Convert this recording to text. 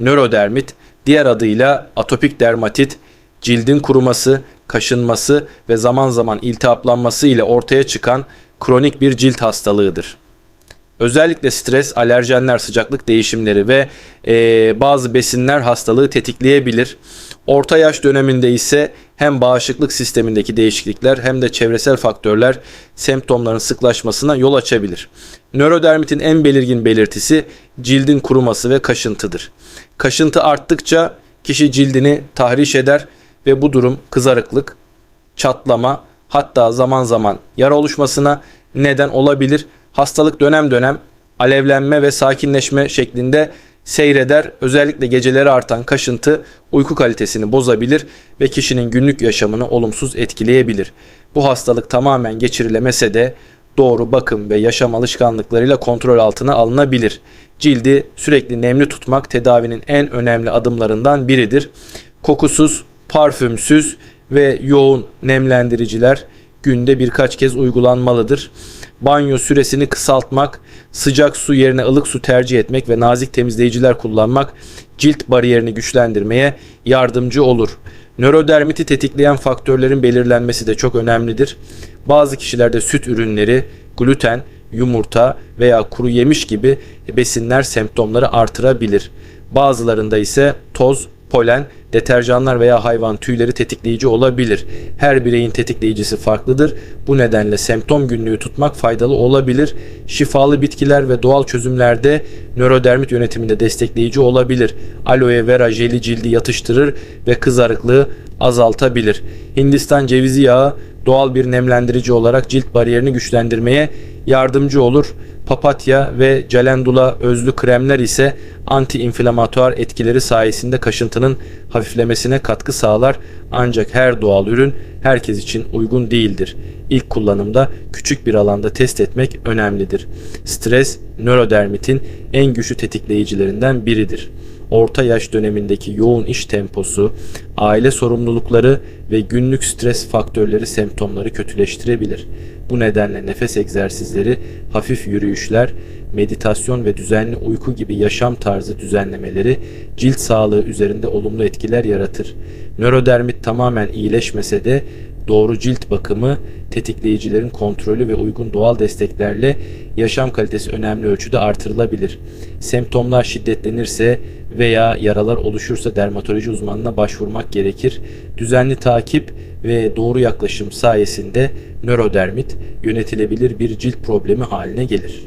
Nörodermit, diğer adıyla atopik dermatit, cildin kuruması, kaşınması ve zaman zaman iltihaplanması ile ortaya çıkan kronik bir cilt hastalığıdır. Özellikle stres, alerjenler, sıcaklık değişimleri ve eee, bazı besinler hastalığı tetikleyebilir. Orta yaş döneminde ise hem bağışıklık sistemindeki değişiklikler hem de çevresel faktörler semptomların sıklaşmasına yol açabilir. Nörodermitin en belirgin belirtisi cildin kuruması ve kaşıntıdır. Kaşıntı arttıkça kişi cildini tahriş eder ve bu durum kızarıklık, çatlama hatta zaman zaman yara oluşmasına neden olabilir. Hastalık dönem dönem alevlenme ve sakinleşme şeklinde seyreder. Özellikle geceleri artan kaşıntı uyku kalitesini bozabilir ve kişinin günlük yaşamını olumsuz etkileyebilir. Bu hastalık tamamen geçirilemese de doğru bakım ve yaşam alışkanlıklarıyla kontrol altına alınabilir. Cildi sürekli nemli tutmak tedavinin en önemli adımlarından biridir. Kokusuz, parfümsüz ve yoğun nemlendiriciler günde birkaç kez uygulanmalıdır. Banyo süresini kısaltmak, sıcak su yerine ılık su tercih etmek ve nazik temizleyiciler kullanmak cilt bariyerini güçlendirmeye yardımcı olur. Nörodermiti tetikleyen faktörlerin belirlenmesi de çok önemlidir. Bazı kişilerde süt ürünleri, gluten, yumurta veya kuru yemiş gibi besinler semptomları artırabilir. Bazılarında ise toz, polen, deterjanlar veya hayvan tüyleri tetikleyici olabilir. Her bireyin tetikleyicisi farklıdır. Bu nedenle semptom günlüğü tutmak faydalı olabilir. Şifalı bitkiler ve doğal çözümlerde nörodermit yönetiminde destekleyici olabilir. Aloe vera jeli cildi yatıştırır ve kızarıklığı azaltabilir. Hindistan cevizi yağı doğal bir nemlendirici olarak cilt bariyerini güçlendirmeye yardımcı olur. Papatya ve calendula özlü kremler ise anti-inflamatuar etkileri sayesinde kaşıntının hafiflemesine katkı sağlar. Ancak her doğal ürün herkes için uygun değildir. İlk kullanımda küçük bir alanda test etmek önemlidir. Stres, nörodermitin en güçlü tetikleyicilerinden biridir orta yaş dönemindeki yoğun iş temposu, aile sorumlulukları ve günlük stres faktörleri semptomları kötüleştirebilir. Bu nedenle nefes egzersizleri, hafif yürüyüşler, meditasyon ve düzenli uyku gibi yaşam tarzı düzenlemeleri cilt sağlığı üzerinde olumlu etkiler yaratır. Nörodermit tamamen iyileşmese de doğru cilt bakımı, tetikleyicilerin kontrolü ve uygun doğal desteklerle yaşam kalitesi önemli ölçüde artırılabilir. Semptomlar şiddetlenirse veya yaralar oluşursa dermatoloji uzmanına başvurmak gerekir. Düzenli takip ve doğru yaklaşım sayesinde nörodermit yönetilebilir bir cilt problemi haline gelir.